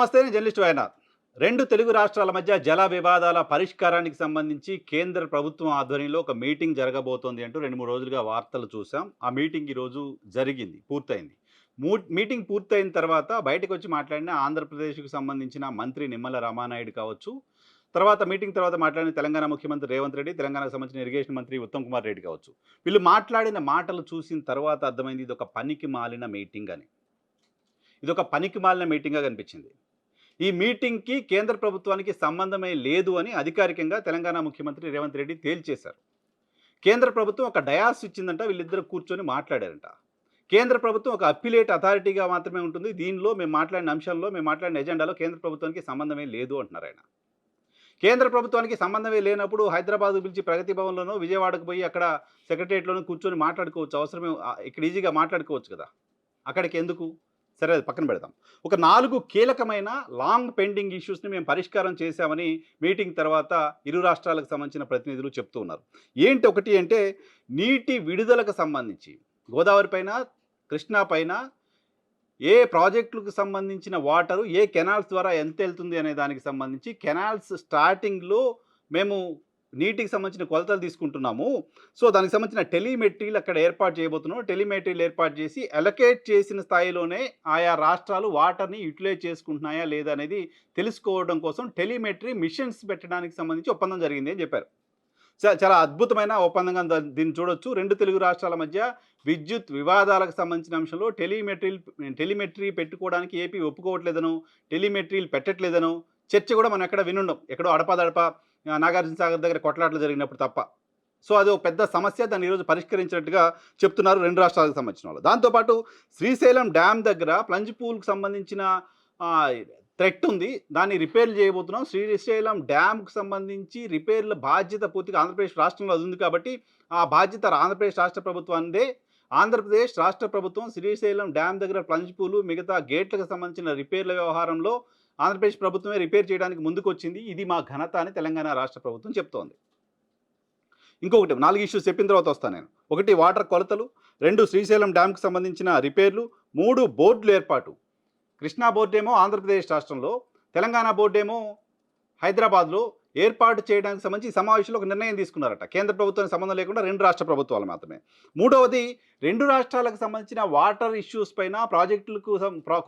నమస్తే నేను జర్నలిస్ట్ వైనాథ్. రెండు తెలుగు రాష్ట్రాల మధ్య జల వివాదాల పరిష్కారానికి సంబంధించి కేంద్ర ప్రభుత్వం ఆధ్వర్యంలో ఒక మీటింగ్ జరగబోతోంది అంటూ రెండు మూడు రోజులుగా వార్తలు చూసాం ఆ మీటింగ్ ఈరోజు జరిగింది పూర్తయింది. మీటింగ్ పూర్తయిన తర్వాత బయటకు వచ్చి మాట్లాడిన ఆంధ్రప్రదేశ్కు సంబంధించిన మంత్రి నిమ్మల రామానాయుడు కావచ్చు తర్వాత మీటింగ్ తర్వాత మాట్లాడిన తెలంగాణ ముఖ్యమంత్రి రేవంత్ రెడ్డి తెలంగాణకు సంబంధించిన ఇరిగేషన్ మంత్రి ఉత్తమ్ కుమార్ రెడ్డి కావచ్చు. వీళ్ళు మాట్లాడిన మాటలు చూసిన తర్వాత అర్థమైంది ఇది ఒక పనికి మాలిన మీటింగ్ అని. ఇది ఒక పనికి మాలిన మీటింగ్గా కనిపించింది. ఈ మీటింగ్కి కేంద్ర ప్రభుత్వానికి సంబంధమే లేదు అని అధికారికంగా తెలంగాణ ముఖ్యమంత్రి రేవంత్ రెడ్డి తేల్చేశారు. కేంద్ర ప్రభుత్వం ఒక డయాస్ ఇచ్చిందంట వీళ్ళిద్దరు కూర్చొని మాట్లాడారంట. కేంద్ర ప్రభుత్వం ఒక అప్పిలేట్ అథారిటీగా మాత్రమే ఉంటుంది. దీనిలో మేము మాట్లాడిన అంశంలో మేము మాట్లాడిన ఎజెండాలో కేంద్ర ప్రభుత్వానికి సంబంధమే లేదు అంటున్నారు ఆయన. కేంద్ర ప్రభుత్వానికి సంబంధమే లేనప్పుడు హైదరాబాద్ పిలిచి ప్రగతి భవన్లోనో విజయవాడకు పోయి అక్కడ సెక్రటరియట్లోనూ కూర్చొని మాట్లాడుకోవచ్చు. అవసరమే ఇక్కడ ఈజీగా మాట్లాడుకోవచ్చు కదా. అక్కడికి ఎందుకు? సరే అది పక్కన పెడతాం ఒక నాలుగు కీలకమైన లాంగ్ పెండింగ్ ఇష్యూస్ని మేము పరిష్కారం చేశామని మీటింగ్ తర్వాత ఇరు రాష్ట్రాలకు సంబంధించిన ప్రతినిధులు చెప్తూ ఉన్నారు. ఏంటి ఒకటి అంటే నీటి విడుదలకు సంబంధించి గోదావరి పైన కృష్ణా పైన ఏ ప్రాజెక్టులకు సంబంధించిన వాటరు ఏ కెనాల్స్ ద్వారా ఎంత వెళ్తుంది అనే దానికి సంబంధించి కెనాల్స్ స్టార్టింగ్లో మేము నీటికి సంబంధించిన కొలతలు తీసుకుంటున్నాము. సో దానికి సంబంధించిన టెలిమెట్రీలు అక్కడ ఏర్పాటు చేయబోతున్నాం. టెలిమెట్రీలు ఏర్పాటు చేసి అలొకేట్ చేసిన స్థాయిలోనే ఆయా రాష్ట్రాలు వాటర్ని యూటిలైజ్ చేసుకుంటున్నాయా లేదా అనేది తెలుసుకోవడం కోసం టెలిమెట్రీ మిషన్స్ పెట్టడానికి సంబంధించి ఒప్పందం జరిగింది అని చెప్పారు. చాలా అద్భుతమైన ఒప్పందంగా దీన్ని చూడొచ్చు. రెండు తెలుగు రాష్ట్రాల మధ్య విద్యుత్ వివాదాలకు సంబంధించిన అంశంలో టెలిమెట్రీ టెలిమెట్రీ పెట్టుకోవడానికి ఏపీ ఒప్పుకోవట్లేదనో టెలిమెట్రీలు పెట్టట్లేదనో చర్చ కూడా మనం ఎక్కడ వినుండం. ఎక్కడో అడపాదడప నాగార్జున సాగర్ దగ్గర కొట్లాటలు జరిగినప్పుడు తప్ప. సో అది ఒక పెద్ద సమస్య. దాన్ని ఈరోజు పరిష్కరించినట్టుగా చెప్తున్నారు రెండు రాష్ట్రాలకు సంబంధించిన వాళ్ళు. దాంతోపాటు శ్రీశైలం డ్యామ్ దగ్గర ప్లంజ్ పూల్కి సంబంధించిన థ్రెట్ ఉంది. దాన్ని రిపేర్లు చేయబోతున్నాం. శ్రీశైలం డ్యామ్కి సంబంధించి రిపేర్ల బాధ్యత పూర్తిగా ఆంధ్రప్రదేశ్ రాష్ట్రంలో అది ఉంది కాబట్టి ఆ బాధ్యత ఆంధ్రప్రదేశ్ రాష్ట్ర ప్రభుత్వానిదే ఆంధ్రప్రదేశ్ రాష్ట్ర ప్రభుత్వం శ్రీశైలం డ్యామ్ దగ్గర ప్లంజ్ పూలు మిగతా గేట్లకు సంబంధించిన రిపేర్ల వ్యవహారంలో ఆంధ్రప్రదేశ్ ప్రభుత్వమే రిపేర్ చేయడానికి ముందుకు వచ్చింది ఇది మా ఘనత అని తెలంగాణ రాష్ట్ర ప్రభుత్వం చెప్తోంది. ఇంకొకటి నాలుగు ఇష్యూస్ చెప్పిన తర్వాత వస్తాను నేను. ఒకటి వాటర్ కొలతలు. రెండు శ్రీశైలం డ్యామ్కి సంబంధించిన రిపేర్లు. మూడు బోర్డులు ఏర్పాటు. కృష్ణా బోర్డేమో ఏమో ఆంధ్రప్రదేశ్ రాష్ట్రంలో తెలంగాణ బోర్డు ఏమో హైదరాబాద్లో ఏర్పాటు చేయడానికి సంబంధించి సమావేశంలో ఒక నిర్ణయం తీసుకున్నారట. కేంద్ర ప్రభుత్వానికి సంబంధం లేకుండా రెండు రాష్ట్ర ప్రభుత్వాలు మాత్రమే. మూడవది రెండు రాష్ట్రాలకు సంబంధించిన వాటర్ ఇష్యూస్ పైన ప్రాజెక్టులకు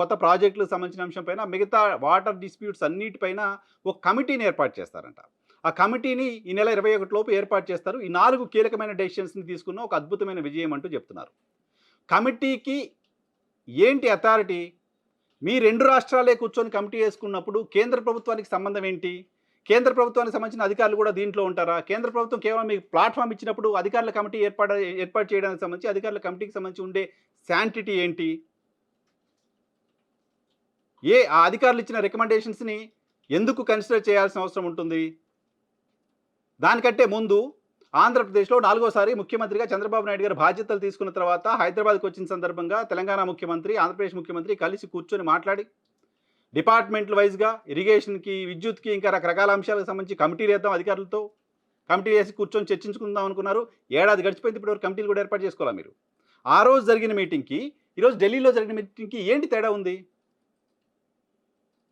కొత్త ప్రాజెక్టులకు సంబంధించిన అంశం పైన మిగతా వాటర్ డిస్ప్యూట్స్ అన్నిటిపైన ఒక కమిటీని ఏర్పాటు చేస్తారంట. ఆ కమిటీని ఈ నెల ఇరవై ఒకటి లోపు ఏర్పాటు చేస్తారు. ఈ నాలుగు కీలకమైన డెసిషన్స్ని తీసుకున్న ఒక అద్భుతమైన విజయం అంటూ చెప్తున్నారు. కమిటీకి ఏంటి అథారిటీ? మీ రెండు రాష్ట్రాలే కూర్చొని కమిటీ వేసుకున్నప్పుడు కేంద్ర ప్రభుత్వానికి సంబంధం ఏంటి? కేంద్ర ప్రభుత్వానికి సంబంధించిన అధికారులు కూడా దీంట్లో ఉంటారా? కేంద్ర ప్రభుత్వం కేవలం మీకు ప్లాట్ఫామ్ ఇచ్చినప్పుడు అధికారుల కమిటీ ఏర్పాటు ఏర్పాటు చేయడానికి సంబంధించి అధికారుల కమిటీకి సంబంధించి ఉండే శాంటిటీ ఏంటి? ఏ ఆ అధికారులు ఇచ్చిన రికమెండేషన్స్ని ఎందుకు కన్సిడర్ చేయాల్సిన అవసరం ఉంటుంది? దానికంటే ముందు ఆంధ్రప్రదేశ్లో నాలుగోసారి ముఖ్యమంత్రిగా చంద్రబాబు నాయుడు గారు బాధ్యతలు తీసుకున్న తర్వాత హైదరాబాద్కు వచ్చిన సందర్భంగా తెలంగాణ ముఖ్యమంత్రి ఆంధ్రప్రదేశ్ ముఖ్యమంత్రి కలిసి కూర్చొని మాట్లాడి డిపార్ట్మెంట్ల వైజ్గా ఇరిగేషన్కి విద్యుత్కి ఇంకా రకరకాల అంశాలకు సంబంధించి కమిటీలు వేద్దాం అధికారులతో. కమిటీ వేసి కూర్చొని చర్చించుకుందాం అనుకున్నారు. ఏడాది గడిచిపోయింది ఇప్పుడు కమిటీలు కూడా ఏర్పాటు చేసుకోవాలి మీరు? ఆ రోజు జరిగిన మీటింగ్కి ఈరోజు ఢిల్లీలో జరిగిన మీటింగ్కి ఏంటి తేడా ఉంది?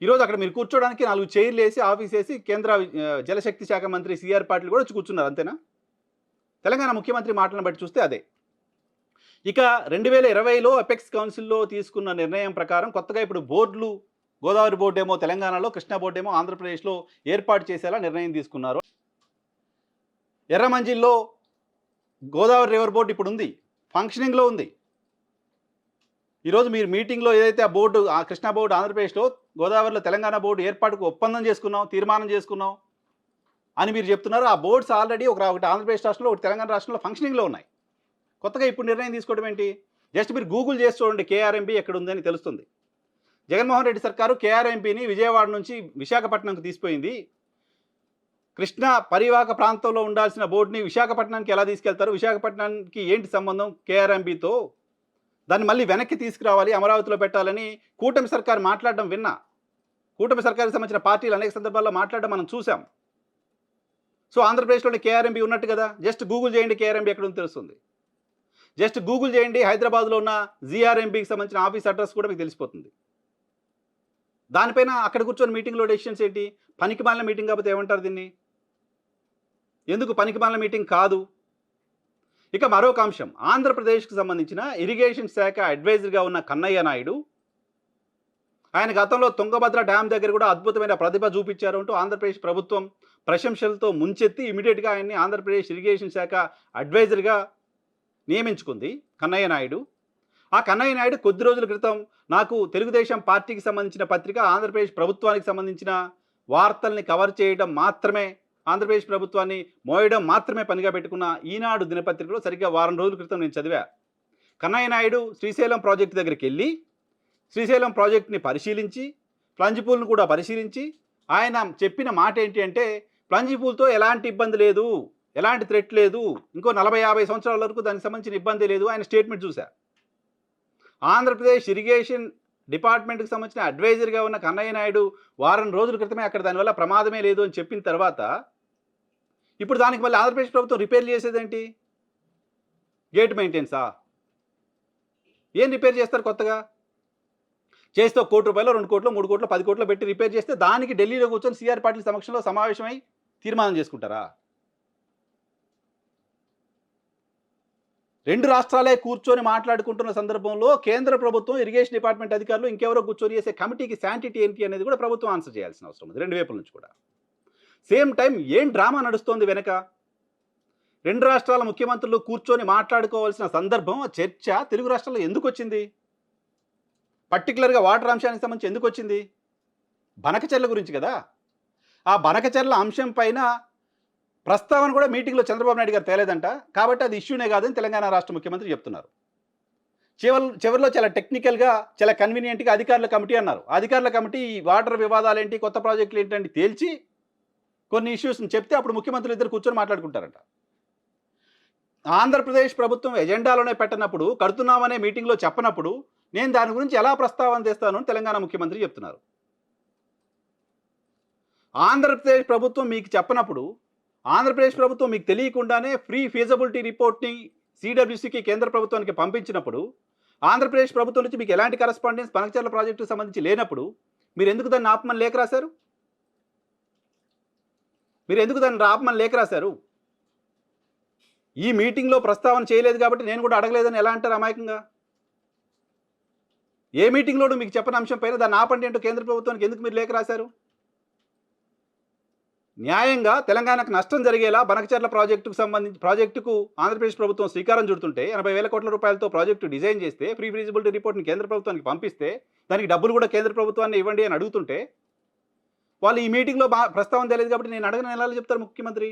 ఈరోజు అక్కడ మీరు కూర్చోడానికి నాలుగు చైర్లు వేసి ఆఫీస్ వేసి కేంద్ర జలశక్తి శాఖ మంత్రి సిఆర్ పాటిల్ కూడా వచ్చి కూర్చున్నారు అంతేనా? తెలంగాణ ముఖ్యమంత్రి మాటలను బట్టి చూస్తే అదే. ఇక రెండు వేల ఇరవైలో అపెక్స్ కౌన్సిల్లో తీసుకున్న నిర్ణయం ప్రకారం కొత్తగా ఇప్పుడు బోర్డులు గోదావరి బోర్డు ఏమో తెలంగాణలో కృష్ణా బోర్డు ఏమో ఆంధ్రప్రదేశ్లో ఏర్పాటు చేసేలా నిర్ణయం తీసుకున్నారు. ఎర్రమంజిల్లో గోదావరి రివర్ బోర్డు ఇప్పుడు ఉంది ఫంక్షనింగ్లో ఉంది. ఈరోజు మీరు మీటింగ్లో ఏదైతే ఆ బోర్డు ఆ కృష్ణా బోర్డు ఆంధ్రప్రదేశ్లో గోదావరిలో తెలంగాణ బోర్డు ఏర్పాటుకు ఒప్పందం చేసుకున్నాం తీర్మానం చేసుకున్నాం అని మీరు చెప్తున్నారు ఆ బోర్డ్స్ ఆల్రెడీ ఒక ఒకటి ఆంధ్రప్రదేశ్ రాష్ట్రంలో ఒకటి తెలంగాణ రాష్ట్రంలో ఫంక్షనింగ్లో ఉన్నాయి. కొత్తగా ఇప్పుడు నిర్ణయం తీసుకోవడం ఏంటి? జస్ట్ మీరు గూగుల్ చేసి చూడండి కేఆర్ఎంపీ ఎక్కడ ఉందని తెలుస్తుంది. జగన్మోహన్ రెడ్డి సర్కారు కేఆర్ఎంపీని విజయవాడ నుంచి విశాఖపట్నంకు తీసిపోయింది. కృష్ణా పరివాహక ప్రాంతంలో ఉండాల్సిన బోర్డుని విశాఖపట్నానికి ఎలా తీసుకెళ్తారు? విశాఖపట్నానికి ఏంటి సంబంధం కేఆర్ఎంపీతో? దాన్ని మళ్ళీ వెనక్కి తీసుకురావాలి అమరావతిలో పెట్టాలని కూటమి సర్కారు మాట్లాడడం విన్నా. కూటమి సర్కారుకి సంబంధించిన పార్టీలు అనేక సందర్భాల్లో మాట్లాడడం మనం చూసాం సో ఆంధ్రప్రదేశ్లోని కేఆర్ఎంబీ ఉన్నట్టు కదా? జస్ట్ గూగుల్ చేయండి కేఆర్ఎంబీ ఎక్కడ తెలుస్తుంది. జస్ట్ గూగుల్ చేయండి హైదరాబాద్లో ఉన్న జీఆర్ఎంబీకి సంబంధించిన ఆఫీస్ అడ్రస్ కూడా మీకు తెలిసిపోతుంది. దానిపైన అక్కడ కూర్చొని మీటింగ్లో డెసిషన్స్ ఏంటి? పనికి మాలిన మీటింగ్ కాకపోతే ఏమంటారు దీన్ని? ఎందుకు పనికి మాలిన మీటింగ్ కాదు? ఇక మరొక అంశం. ఆంధ్రప్రదేశ్కి సంబంధించిన ఇరిగేషన్ శాఖ అడ్వైజర్గా ఉన్న కన్నయ్య నాయుడు ఆయన గతంలో తుంగభద్ర డ్యామ్ దగ్గర కూడా అద్భుతమైన ప్రతిభ చూపించారు అంటూ ఆంధ్రప్రదేశ్ ప్రభుత్వం ప్రశంసలతో ముంచెత్తి ఇమీడియట్గా ఆయన్ని ఆంధ్రప్రదేశ్ ఇరిగేషన్ శాఖ అడ్వైజర్గా నియమించుకుంది కన్నయ్య నాయుడు. ఆ కన్నయ్య నాయుడు కొద్ది రోజుల క్రితం నాకు తెలుగుదేశం పార్టీకి సంబంధించిన పత్రిక ఆంధ్రప్రదేశ్ ప్రభుత్వానికి సంబంధించిన వార్తల్ని కవర్ చేయడం మాత్రమే ఆంధ్రప్రదేశ్ ప్రభుత్వాన్ని మోయడం మాత్రమే పనిగా పెట్టుకున్న ఈనాడు దినపత్రికలో సరిగ్గా వారం రోజుల క్రితం నేను చదివా. కన్నయ్య నాయుడు శ్రీశైలం ప్రాజెక్టు దగ్గరికి వెళ్ళి శ్రీశైలం ప్రాజెక్ట్ని పరిశీలించి ప్లంజ్ పూల్ను కూడా పరిశీలించి ఆయన చెప్పిన మాట ఏంటి అంటే ప్లంజ్ పూల్తో ఎలాంటి ఇబ్బంది లేదు ఎలాంటి థ్రెట్ లేదు ఇంకో నలభై యాభై సంవత్సరాల వరకు దానికి సంబంధించిన ఇబ్బంది లేదు ఆయన స్టేట్మెంట్ చూశారు ఆంధ్రప్రదేశ్ ఇరిగేషన్ డిపార్ట్మెంట్కి సంబంధించిన అడ్వైజర్గా ఉన్న కన్నయ్య నాయుడు వారం రోజుల క్రితమే అక్కడ దానివల్ల ప్రమాదమే లేదు అని చెప్పిన తర్వాత ఇప్పుడు దానికి మళ్ళీ ఆంధ్రప్రదేశ్ ప్రభుత్వం రిపేర్ చేసేదేంటి? గేట్ మెయింటెన్సా ఏం రిపేర్ చేస్తారు కొత్తగా? చేస్తే కోటి రూపాయలు రెండు కోట్లు మూడు కోట్లు పది కోట్లు పెట్టి రిపేర్ చేస్తే దానికి ఢిల్లీలో కూర్చొని సిఆర్ పాటిల్ సమక్షంలో సమావేశమై తీర్మానం చేసుకుంటారా? రెండు రాష్ట్రాలే కూర్చొని మాట్లాడుకుంటున్న సందర్భంలో కేంద్ర ప్రభుత్వం ఇరిగేషన్ డిపార్ట్మెంట్ అధికారులు ఇంకెవరో కూర్చొని చేసే కమిటీకి శాంటిటీ ఏంటి అనేది కూడా ప్రభుత్వం ఆన్సర్ చేయాల్సిన అవసరం ఉంది. రెండు వైపుల నుంచి కూడా. సేమ్ టైం ఏం డ్రామా నడుస్తోంది వెనక? రెండు రాష్ట్రాల ముఖ్యమంత్రులు కూర్చొని మాట్లాడుకోవాల్సిన సందర్భం చర్చ తెలుగు రాష్ట్రాల్లో ఎందుకు వచ్చింది? పర్టికులర్గా వాటర్ అంశానికి సంబంధించి ఎందుకు వచ్చింది? బనకచర్ల గురించి కదా. ఆ బనకచర్ల అంశం పైన ప్రస్తావన కూడా మీటింగ్లో చంద్రబాబు నాయుడు గారు తేలేదంట. కాబట్టి అది ఇష్యూనే కాదని తెలంగాణ రాష్ట్ర ముఖ్యమంత్రి చెప్తున్నారు. చివరి చివరిలో చాలా టెక్నికల్గా చాలా కన్వీనియంట్గా అధికారుల కమిటీ అన్నారు. అధికారుల కమిటీ ఈ వాటర్ వివాదాలు ఏంటి కొత్త ప్రాజెక్టులు ఏంటంటే తేల్చి కొన్ని ఇష్యూస్ని చెప్తే అప్పుడు ముఖ్యమంత్రులు ఇద్దరు కూర్చొని మాట్లాడుకుంటారంట. ఆంధ్రప్రదేశ్ ప్రభుత్వం ఎజెండాలోనే పెట్టనప్పుడు కడుతున్నామనే మీటింగ్లో చెప్పనప్పుడు నేను దాని గురించి ఎలా ప్రస్తావన చేస్తాను అని తెలంగాణ ముఖ్యమంత్రి చెప్తున్నారు. ఆంధ్రప్రదేశ్ ప్రభుత్వం మీకు చెప్పనప్పుడు ఆంధ్రప్రదేశ్ ప్రభుత్వం మీకు తెలియకుండానే ఫ్రీ ఫీజబిలిటీ రిపోర్ట్ని సిడబ్ల్యూసీకి కేంద్ర ప్రభుత్వానికి పంపించినప్పుడు ఆంధ్రప్రదేశ్ ప్రభుత్వం నుంచి మీకు ఎలాంటి కరస్పాండెన్స్ పనకచర్ల ప్రాజెక్టుకు సంబంధించి లేనప్పుడు మీరు ఎందుకు దాన్ని ఆపమని లేఖ రాశారు? మీరు ఎందుకు దాన్ని ఆపమని లేఖ రాశారు? ఈ మీటింగ్లో ప్రస్తావన చేయలేదు కాబట్టి నేను కూడా అడగలేదని ఎలా అంటారు అమాయకంగా? ఏ మీటింగ్లోనూ మీకు చెప్పని అంశం పైన దాన్ని ఆపండి అంటూ కేంద్ర ప్రభుత్వానికి ఎందుకు మీరు లేఖ రాశారు? న్యాయంగా తెలంగాణకు నష్టం జరిగేలా బనకచర్ల ప్రాజెక్టుకు సంబంధించి ప్రాజెక్టుకు ఆంధ్రప్రదేశ్ ప్రభుత్వం శ్రీకారం చుడుతుంటే ఎనభై వేల కోట్ల రూపాయలతో ప్రాజెక్టు డిజైన్ చేస్తే ఫ్రీ ఫీజిబిలిటీ రిపోర్ట్ని కేంద్ర ప్రభుత్వానికి పంపిస్తే దానికి డబ్బులు కూడా కేంద్ర ప్రభుత్వాన్ని ఇవ్వండి అని అడుగుతుంటే వాళ్ళు ఈ మీటింగ్లో బా ప్రస్తావన తెలియదు కాబట్టి నేను అడగని ఎలా చెప్తారు ముఖ్యమంత్రి?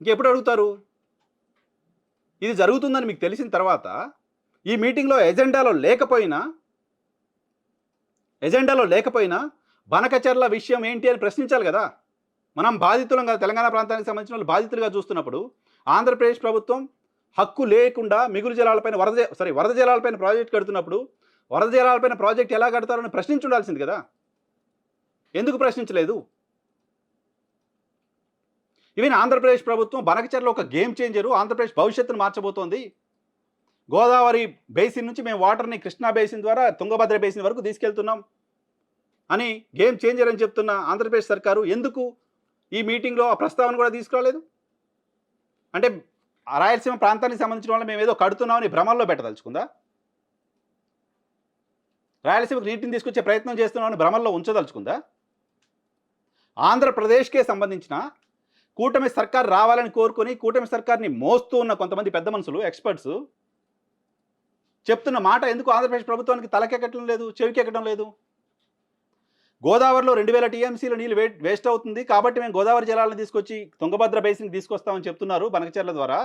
ఇంకెప్పుడు అడుగుతారు? ఇది జరుగుతుందని మీకు తెలిసిన తర్వాత ఈ మీటింగ్లో ఎజెండాలో లేకపోయినా ఎజెండాలో లేకపోయినా బనకచర్ల విషయం ఏంటి అని ప్రశ్నించాలి కదా. మనం బాధితులం కదా తెలంగాణ ప్రాంతానికి సంబంధించిన వాళ్ళు బాధితులుగా చూస్తున్నప్పుడు ఆంధ్రప్రదేశ్ ప్రభుత్వం హక్కు లేకుండా మిగులు జలాలపైన వరద సారీ వరద జలాలపైన ప్రాజెక్ట్ కడుతున్నప్పుడు వరద జలాలపైన ప్రాజెక్ట్ ఎలా కడతారని ప్రశ్నించుండాల్సింది కదా. ఎందుకు ప్రశ్నించలేదు? ఈవెన్ ఆంధ్రప్రదేశ్ ప్రభుత్వం బనకచర్ల ఒక గేమ్ చేంజరు ఆంధ్రప్రదేశ్ భవిష్యత్తును మార్చబోతోంది. గోదావరి బేసిన్ నుంచి మేము వాటర్ని కృష్ణా బేసిన్ ద్వారా తుంగభద్ర బేసిన్ వరకు తీసుకెళ్తున్నాం. అని గేమ్ చేంజర్ అని చెప్తున్న ఆంధ్రప్రదేశ్ సర్కారు ఎందుకు ఈ మీటింగ్లో ఆ ప్రస్తావన కూడా తీసుకురాలేదు? అంటే ఆ రాయలసీమ ప్రాంతానికి సంబంధించిన వాళ్ళు మేము ఏదో కడుతున్నామని భ్రమల్లో పెట్టదలుచుకుందా? రాయలసీమకు నీటిని తీసుకొచ్చే ప్రయత్నం చేస్తున్నామని భ్రమల్లో ఉంచదలుచుకుందా? ఆంధ్రప్రదేశ్కే సంబంధించిన కూటమి సర్కార్ రావాలని కోరుకొని కూటమి సర్కార్ని మోస్తూ ఉన్న కొంతమంది పెద్ద మనుషులు ఎక్స్పర్ట్స్ చెప్తున్న మాట ఎందుకు ఆంధ్రప్రదేశ్ ప్రభుత్వానికి తలకెక్కడం లేదు చెవికెక్కడం లేదు? గోదావరిలో రెండు వేల టీఎంసీల నీళ్ళు వే వేస్ట్ అవుతుంది. కాబట్టి మేము గోదావరి జలాలను తీసుకొచ్చి తుంగభద్ర బేసిన్ తీసుకొస్తామని చెప్తున్నారు బనకచర్ల ద్వారా.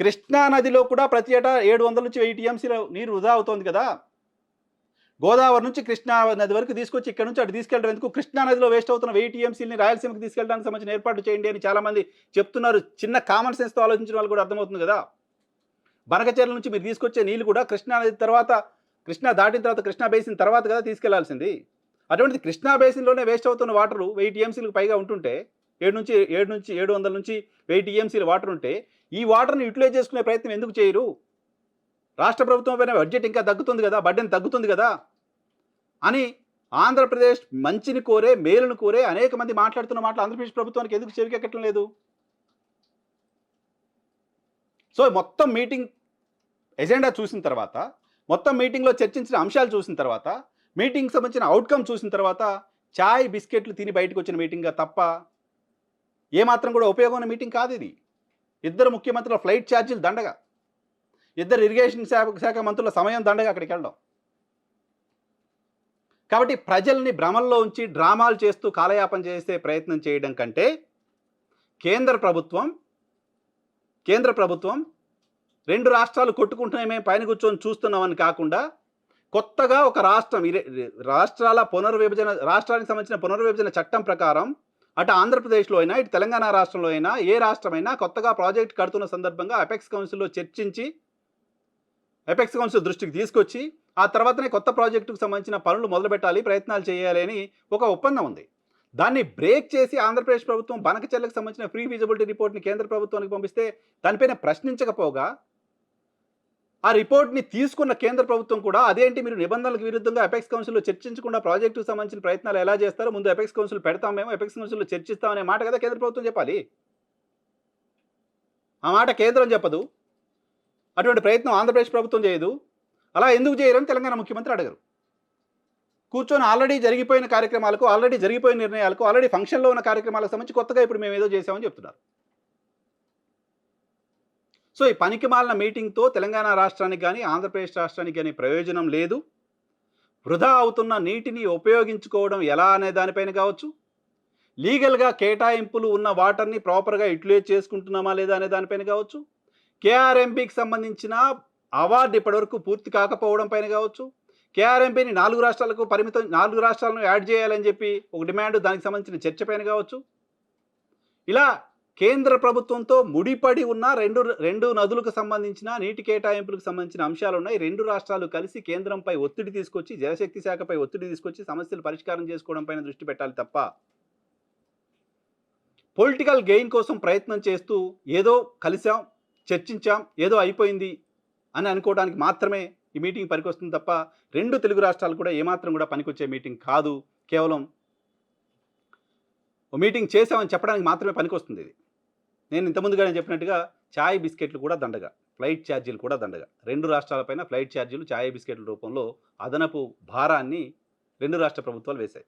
కృష్ణా నదిలో కూడా ప్రతి ఏటా ఏడు వందల నుంచి వెయ్యి టీఎంసీల నీరు వృధా అవుతోంది కదా. గోదావరి నుంచి కృష్ణా నది వరకు తీసుకొచ్చి ఇక్కడ నుంచి అటు తీసుకెళ్ళడం ఎందుకు కృష్ణా నదిలో వేస్ట్ అవుతున్న వెయ్యి టీఎంసీని రాయలసీమకి తీసుకెళ్ళడానికి సంబంధించిన ఏర్పాటు చేయండి అని చాలామంది చెప్తున్నారు. చిన్న కామన్ సెన్స్తో ఆలోచించిన వాళ్ళు కూడా అర్థమవుతుంది కదా. బనకచర్ల నుంచి మీరు తీసుకొచ్చే నీళ్ళు కూడా కృష్ణా నది తర్వాత కృష్ణా దాటిన తర్వాత కృష్ణా బేసిన్ తర్వాత కదా తీసుకెళ్ళాల్సింది. అటువంటిది కృష్ణా బేసిన్లోనే వేస్ట్ అవుతున్న వాటర్ వెయ్యి టీఎంసీలకు పైగా ఉంటుంటే ఏడు నుంచి ఏడు నుంచి ఏడు వందల నుంచి వెయ్యి టీఎంసీల వాటర్ ఉంటే ఈ వాటర్ని యూటిలైజ్ చేసుకునే ప్రయత్నం ఎందుకు చేయరు? రాష్ట్ర ప్రభుత్వం పైన బడ్జెట్ ఇంకా తగ్గుతుంది కదా బడ్డెన్ తగ్గుతుంది కదా? అని ఆంధ్రప్రదేశ్ మంచిని కోరే మేలును కోరే అనేక మంది మాట్లాడుతున్న మాటలు ఆంధ్రప్రదేశ్ ప్రభుత్వానికి ఎందుకు చెవికెక్కటం లేదు? సో మొత్తం మీటింగ్ ఎజెండా చూసిన తర్వాత మొత్తం మీటింగ్లో చర్చించిన అంశాలు చూసిన తర్వాత మీటింగ్ సంబంధించిన అవుట్కమ్ చూసిన తర్వాత చాయ్ బిస్కెట్లు తిని బయటకు వచ్చిన మీటింగ్గా తప్ప ఏమాత్రం కూడా ఉపయోగమైన మీటింగ్ కాదు ఇది. ఇద్దరు ముఖ్యమంత్రుల ఫ్లైట్ ఛార్జీలు దండగా. ఇద్దరు ఇరిగేషన్ శాఖ శాఖ మంత్రుల సమయం దండగా అక్కడికి వెళ్ళడం. కాబట్టి ప్రజల్ని భ్రమల్లో ఉంచి డ్రామాలు చేస్తూ కాలయాపన చేసే ప్రయత్నం చేయడం కంటే కేంద్ర ప్రభుత్వం కేంద్ర ప్రభుత్వం రెండు రాష్ట్రాలు కొట్టుకుంటున్నామే పైన కూర్చొని చూస్తున్నామని కాకుండా కొత్తగా ఒక రాష్ట్రం రాష్ట్రాల పునర్విభజన రాష్ట్రానికి సంబంధించిన పునర్విభజన చట్టం ప్రకారం అటు ఆంధ్రప్రదేశ్లో అయినా ఇటు తెలంగాణ రాష్ట్రంలో అయినా ఏ రాష్ట్రమైనా కొత్తగా ప్రాజెక్ట్ కడుతున్న సందర్భంగా అపెక్స్ కౌన్సిల్లో చర్చించి అపెక్స్ కౌన్సిల్ దృష్టికి తీసుకొచ్చి ఆ తర్వాతనే కొత్త ప్రాజెక్టుకు సంబంధించిన పనులు మొదలుపెట్టాలి ప్రయత్నాలు చేయాలి అని ఒక ఒప్పందం ఉంది. దాన్ని బ్రేక్ చేసి ఆంధ్రప్రదేశ్ ప్రభుత్వం బనకచెల్లకు సంబంధించిన ఫ్రీ ఫీజిబిలిటీ రిపోర్ట్ని కేంద్ర ప్రభుత్వానికి పంపిస్తే దానిపైన ప్రశ్నించకపోగా ఆ రిపోర్ట్ని తీసుకున్న కేంద్ర ప్రభుత్వం కూడా అదేంటి మీరు నిబంధనలకు విరుద్ధంగా అపెక్స్ కౌన్సిల్లో చర్చించకుండా ప్రాజెక్టుకు సంబంధించిన ప్రయత్నాలు ఎలా చేస్తారో ముందు ఎపెక్స్ కౌన్సిల్ పెడతాం మేము ఎపెక్స్ కౌన్సిల్లో చర్చిస్తామనే మాట కదా కేంద్ర ప్రభుత్వం చెప్పాలి. ఆ మాట కేంద్రం చెప్పదు. అటువంటి ప్రయత్నం ఆంధ్రప్రదేశ్ ప్రభుత్వం చేయదు. అలా ఎందుకు చేయరని తెలంగాణ ముఖ్యమంత్రి అడగరు. కూర్చొని ఆల్రెడీ జరిగిపోయిన కార్యక్రమాలకు ఆల్రెడీ జరిగిపోయిన నిర్ణయాలకు ఆల్రెడీ ఫంక్షన్లో ఉన్న కార్యక్రమాలకు సంబంధించి కొత్తగా ఇప్పుడు మేము ఏదో చేసామని చెప్తున్నారు. సో ఈ పనికిమాలిన మీటింగ్తో తెలంగాణ రాష్ట్రానికి కానీ ఆంధ్రప్రదేశ్ రాష్ట్రానికి కానీ ప్రయోజనం లేదు. వృధా అవుతున్న నీటిని ఉపయోగించుకోవడం ఎలా అనే దానిపైన కావచ్చు? లీగల్గా కేటాయింపులు ఉన్న వాటర్ని ప్రాపర్గా యూటిలైజ్ చేసుకుంటున్నామా లేదా అనే దానిపైన కావచ్చు? కేఆర్ఎంపీకి సంబంధించిన అవార్డు ఇప్పటివరకు పూర్తి కాకపోవడం పైన కావచ్చు? కేఆర్ఎంపీని నాలుగు రాష్ట్రాలకు పరిమితం నాలుగు రాష్ట్రాలను యాడ్ చేయాలని చెప్పి ఒక డిమాండ్ దానికి సంబంధించిన చర్చ పైన కావచ్చు? ఇలా కేంద్ర ప్రభుత్వంతో ముడిపడి ఉన్న రెండు రెండు నదులకు సంబంధించిన నీటి కేటాయింపులకు సంబంధించిన అంశాలు ఉన్నాయి. రెండు రాష్ట్రాలు కలిసి కేంద్రంపై ఒత్తిడి తీసుకొచ్చి జలశక్తి శాఖపై ఒత్తిడి తీసుకొచ్చి సమస్యలు పరిష్కారం చేసుకోవడం పైన దృష్టి పెట్టాలి తప్ప పొలిటికల్ గెయిన్ కోసం ప్రయత్నం చేస్తూ ఏదో కలిసాం చర్చించాం ఏదో అయిపోయింది అని అనుకోవడానికి మాత్రమే ఈ మీటింగ్ పనికొస్తుంది తప్ప రెండు తెలుగు రాష్ట్రాలు కూడా ఏమాత్రం కూడా పనికొచ్చే మీటింగ్ కాదు. కేవలం ఓ మీటింగ్ చేసామని చెప్పడానికి మాత్రమే పనికొస్తుంది ఇది. నేను ఇంతకుముందుగానే చెప్పినట్టుగా చాయ్ బిస్కెట్లు కూడా దండగా ఫ్లైట్ ఛార్జీలు కూడా దండగా. రెండు రాష్ట్రాలపైన ఫ్లైట్ ఛార్జీలు చాయ్ బిస్కెట్ల రూపంలో అదనపు భారాన్ని రెండు రాష్ట్ర ప్రభుత్వాలు వేశాయి.